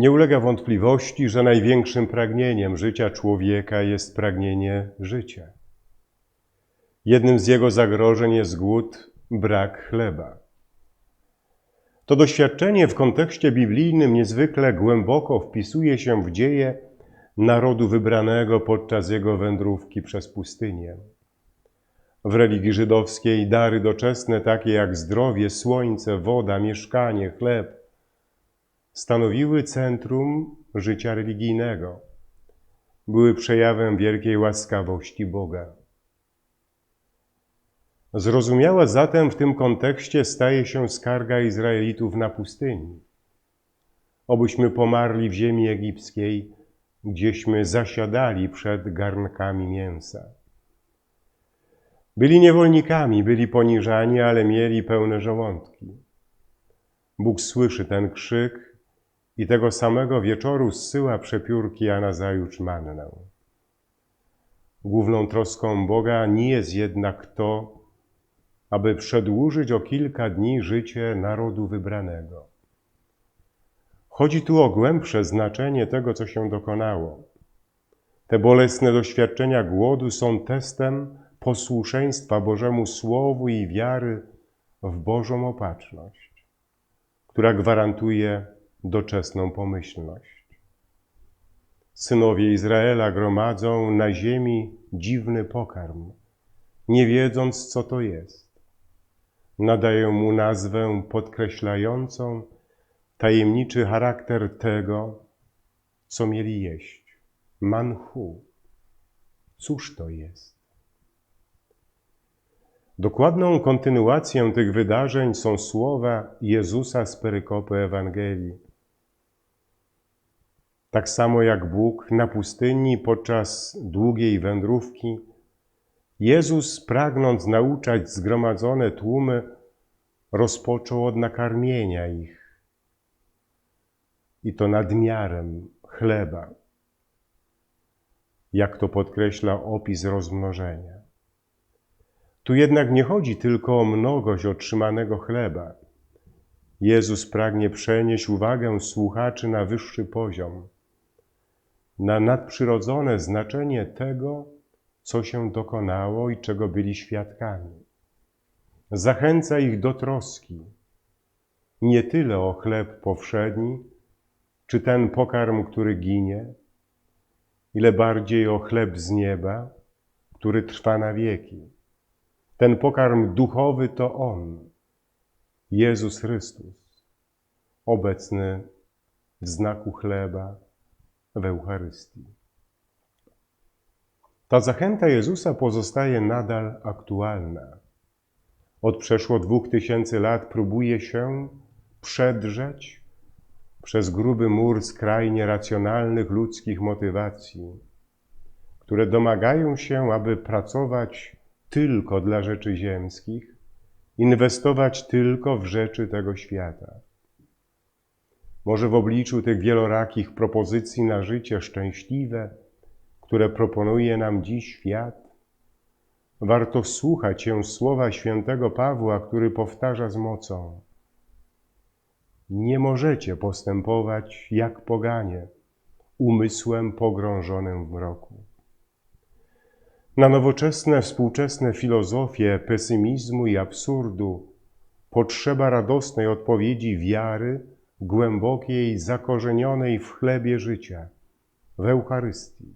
Nie ulega wątpliwości, że największym pragnieniem życia człowieka jest pragnienie życia. Jednym z jego zagrożeń jest głód, brak chleba. To doświadczenie w kontekście biblijnym niezwykle głęboko wpisuje się w dzieje narodu wybranego podczas jego wędrówki przez pustynię. W religii żydowskiej dary doczesne, takie jak zdrowie, słońce, woda, mieszkanie, chleb, stanowiły centrum życia religijnego. Były przejawem wielkiej łaskawości Boga. Zrozumiała zatem w tym kontekście staje się skarga Izraelitów na pustyni. Obyśmy pomarli w ziemi egipskiej, gdzieśmy zasiadali przed garnkami mięsa. Byli niewolnikami, byli poniżani, ale mieli pełne żołądki. Bóg słyszy ten krzyk i tego samego wieczoru zsyła przepiórki, a nazajutrz mannę. Główną troską Boga nie jest jednak to, aby przedłużyć o kilka dni życie narodu wybranego. Chodzi tu o głębsze znaczenie tego, co się dokonało. Te bolesne doświadczenia głodu są testem posłuszeństwa Bożemu Słowu i wiary w Bożą opatrzność, która gwarantuje doczesną pomyślność. Synowie Izraela gromadzą na ziemi dziwny pokarm, nie wiedząc, co to jest. Nadają mu nazwę podkreślającą tajemniczy charakter tego, co mieli jeść. Manhu. Cóż to jest? Dokładną kontynuacją tych wydarzeń są słowa Jezusa z perykopy Ewangelii. Tak samo jak Bóg na pustyni podczas długiej wędrówki, Jezus, pragnąc nauczać zgromadzone tłumy, rozpoczął od nakarmienia ich. I to nadmiarem chleba, jak to podkreśla opis rozmnożenia. Tu jednak nie chodzi tylko o mnogość otrzymanego chleba. Jezus pragnie przenieść uwagę słuchaczy na wyższy poziom, na nadprzyrodzone znaczenie tego, co się dokonało i czego byli świadkami. Zachęca ich do troski, nie tyle o chleb powszedni, czy ten pokarm, który ginie, ile bardziej o chleb z nieba, który trwa na wieki. Ten pokarm duchowy to On, Jezus Chrystus, obecny w znaku chleba w Eucharystii. Ta zachęta Jezusa pozostaje nadal aktualna. Od przeszło dwóch tysięcy lat próbuje się przedrzeć przez gruby mur skrajnie racjonalnych ludzkich motywacji, które domagają się, aby pracować tylko dla rzeczy ziemskich, inwestować tylko w rzeczy tego świata. Może w obliczu tych wielorakich propozycji na życie szczęśliwe, które proponuje nam dziś świat, warto słuchać się słowa świętego Pawła, który powtarza z mocą: Nie możecie postępować jak poganie, umysłem pogrążonym w mroku. Na nowoczesne, współczesne filozofie pesymizmu i absurdu potrzeba radosnej odpowiedzi wiary, głębokiej, zakorzenionej w chlebie życia, w Eucharystii.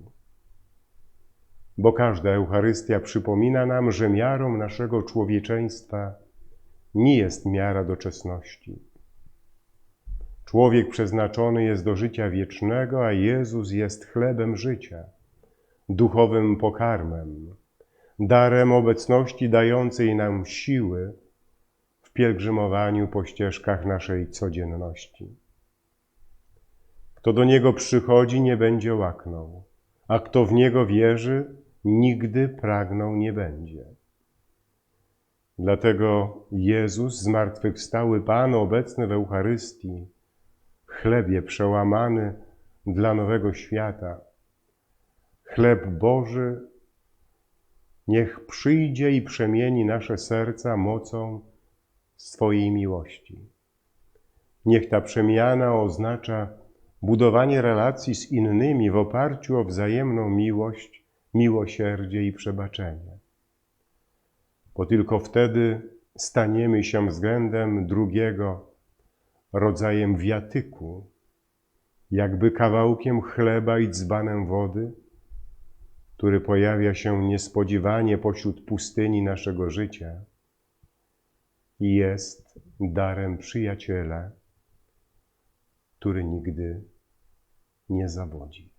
Bo każda Eucharystia przypomina nam, że miarą naszego człowieczeństwa nie jest miara doczesności. Człowiek przeznaczony jest do życia wiecznego, a Jezus jest chlebem życia duchowym pokarmem, darem obecności dającej nam siły pielgrzymowaniu po ścieżkach naszej codzienności. Kto do Niego przychodzi, nie będzie łaknął, a kto w Niego wierzy, nigdy pragnął nie będzie. Dlatego Jezus, zmartwychwstały Pan, obecny w Eucharystii, chlebie przełamany dla nowego świata, Chleb Boży niech przyjdzie i przemieni nasze serca mocą swojej miłości. Niech ta przemiana oznacza budowanie relacji z innymi w oparciu o wzajemną miłość, miłosierdzie i przebaczenie. Bo tylko wtedy staniemy się względem drugiego rodzajem wiatyku, jakby kawałkiem chleba i dzbanem wody, który pojawia się niespodziewanie pośród pustyni naszego życia jest darem przyjaciela, który nigdy nie zawodzi.